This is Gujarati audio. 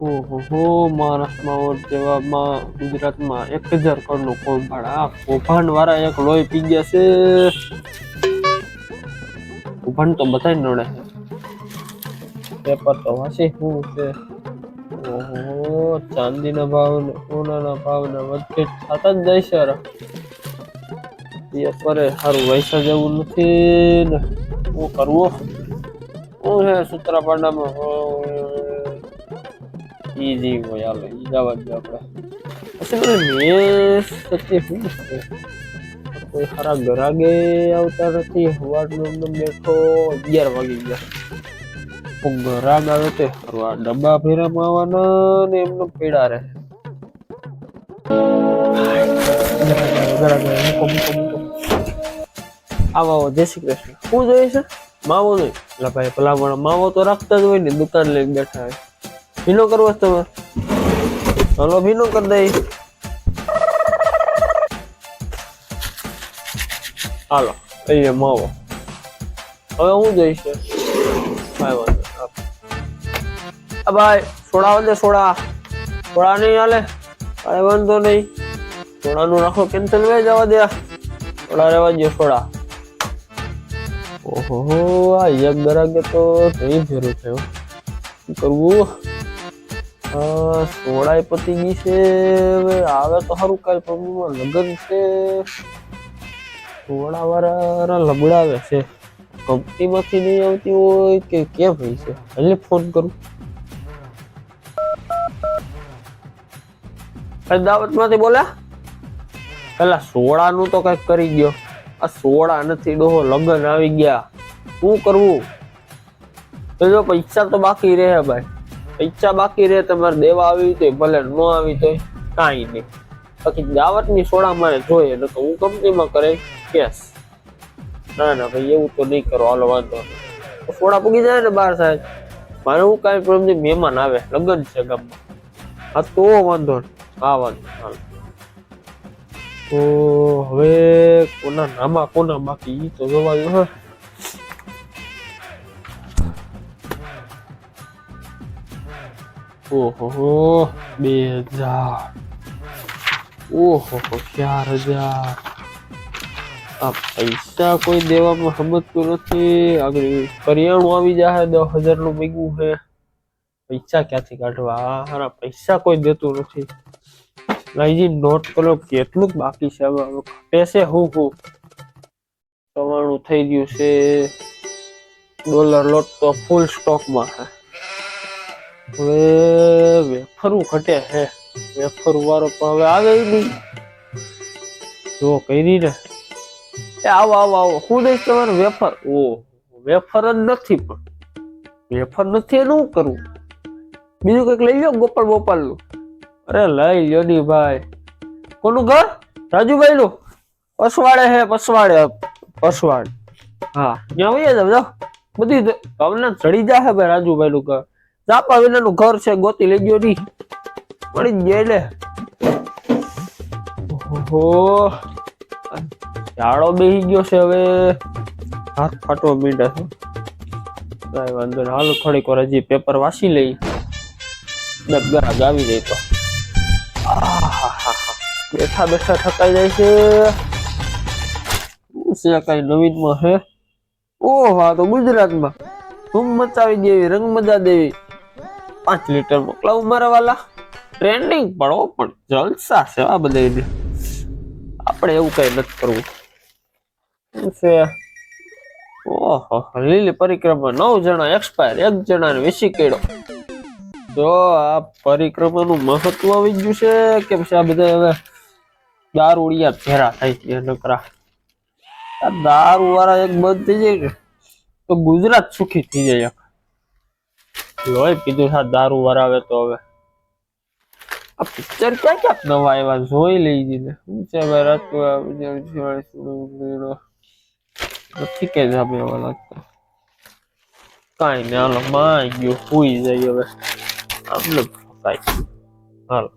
ઓહો મહારાષ્ટ્રમાં ઓર જેવામાં ગુજરાતમાં એક હજાર કરોડનું કૌભાંડ આ કૌભાંડ વાળા એક લોહી પી ગયા છે. કૌભાંડ તો બધા નડે. છે પેપર તો વાંચી શું છે? ઓહો, ચાંદીના ભાવ ને સોનાના ભાવ ને વચ્ચે થતા જ જાય છે. પેપરે સારું વૈસા જેવું નથી ને. શું કરવું? શું છે સૂત્રાપાડામાં ઈજી હોય હાલો, ઈ જવા આપણે પછી બધું મેસ પછી શું છે? કોઈ ખરા ગરાગે આવતા નથી, હવારનો એમને બેઠો, અગિયાર વાગી ગયા. ગરાગ આવે તે ખરું ડબ્બા ફેરામાં આવવાના ને એમનો પીડા રહે. આવો જય શ્રી કૃષ્ણ. શું જોઈએ છે? માવો નહીં એટલે ભાઈ, ભલામણ, માવો તો રાખતા જ હોય ને, દુકાન લઈને બેઠા હોય. ભીનો કરવો તમે? હલો, ભીનો કરી દઈ હાલો લઈએ માવો. હવે હું જઈશ? ભાઈ વાંધો ભાઈ સોડા સોડા નહીં હાલે? કાંઈ વાંધો નહીં. સોડાનું રાખો, કેન્સલ વે જવા દે. સોડા રહેવા દે સોડા ઓહો આ એક ગરાગે તો નહીં ફેરું થયું. કરવું? સોળાય પતી ગઈ છે. હવે આવે તો સારું કાલ પ્રભુમાં લગ્ન છે. સોળા વાળા લબડાવે છે. કંપનીમાંથી નહીં આવતી હોય કે કેમ હોય છે? એટલે ફોન કરું. દાવતમાંથી બોલ્યા પેલા સોળાનું તો કંઈક કરી ગયો આ સોળા નથી, ડોહો, લગ્ન આવી ગયા. શું કરવું? તો પૈસા તો બાકી રહે, ભાઈ. પૈસા બાકી રહે, તમારે દેવા આવી તો ભલે ન આવી તો કાંઈ નહીં. બાકી દાવતની સોડા મારે જોઈએ, ન તો હું કંપનીમાં કરે કેસ. ના ના, ભાઈ, એવું તો નહીં કરો, હાલો, વાંધો. સોડા પૂગી જાય ને બાર સાહેબ. મારે હું કાંઈ પ્રોબ્લેમ મહેમાન આવે, લગ્ન છે ગામમાં. હા, તો વાંધો હા, વાંધો હાલો. તો હવે કોના નામા કોના બાકી તો જોવા હા. ઓહો, બે હજાર. ઓહો, ચાર હજાર. આ પૈસા કોઈ દેવામાં સમજતું નથી. આગળ કરિયાણું આવી જાય દસ હજારનું ભેગું છે પૈસા ક્યાંથી કાઢવા? હારા પૈસા કોઈ દેતું નથી. લાઈજી નોટ કરો કેટલું બાકી છે હવે. હવે હું હું. સવાણું થઈ ગયું છે. ડોલર લોટ તો ફૂલ સ્ટોકમાં છે હવે વેફરું ઘટે હે. વેફર વાળો પણ હવે આવે નહીં. જો કરી ને. એ આવો આવો આવો. હું દઈશ તમારે વેફર? ઓ, વેફર જ નથી પણ. વેફર નથી એનું કરવું બીજું કંઈક લઈ લો ગોપાલ ગોપાલનું અરે લઈ લ્યો ની ભાઈ. કોનું ઘર? રાજુભાઈ નું પસવાડે હે, પસવાડે. પસવાડ. હા ત્યાં આવીએ જાવ જાઓ. બધી તમને ચડી જાય ભાઈ રાજુભાઈ નું ઘર. ચાપા વિના નું ઘર છે, ગોતી લઈ ગયો ની મળી જ એટલે ઓહો. ઝાડો બેસી ગયો છે હવે. હાથ ફાટવા મીંડા છે. કાંઈ વાંધો નહીં. હાલ, થોડીક વાર હજી પેપર વાંચી લઈ દસ ગાવી જાય તો. બેઠા બેઠા થકાઈ જાય છે. શું કઈ નવીનમાં છે ઓહ આ તો ગુજરાતમાં. ધૂમ મચાવી દેવી, રંગ મજા દેવી. પાંચ લીટર મોકલાવું મારા વાલા. ટ્રેન્ડિંગ પડો પણ જલસા છે આ બધા આપણે એવું કઈ નથી કરવું. છે? ઓહો, લીલી પરિક્રમા નવ જણા એક્સપાયર એક જણાને વેસી કેડો જો, આ પરિક્રમાનું મહત્વ આવી ગયું છે. કેમ છે આ બધા હવે દારૂડિયા ભેરા થાય છે નકરા. આ દારૂ વાળા એક બંધ થઈ જાય ને તો ગુજરાત સુખી થઈ જાય. લોહી કીધું છે દારૂ વરાવે તો હવે. આ પિક્ચર ક્યાં ક્યાં નવા આવ્યા જોઈ લઈ જઈને શું છે ભાઈ રાજકોટ નથી કે જામે એવા લાગતા. કાંઈ ને હાલો માય ગયો હોઈ જાય હવે. આમ કાંઈ હાલો.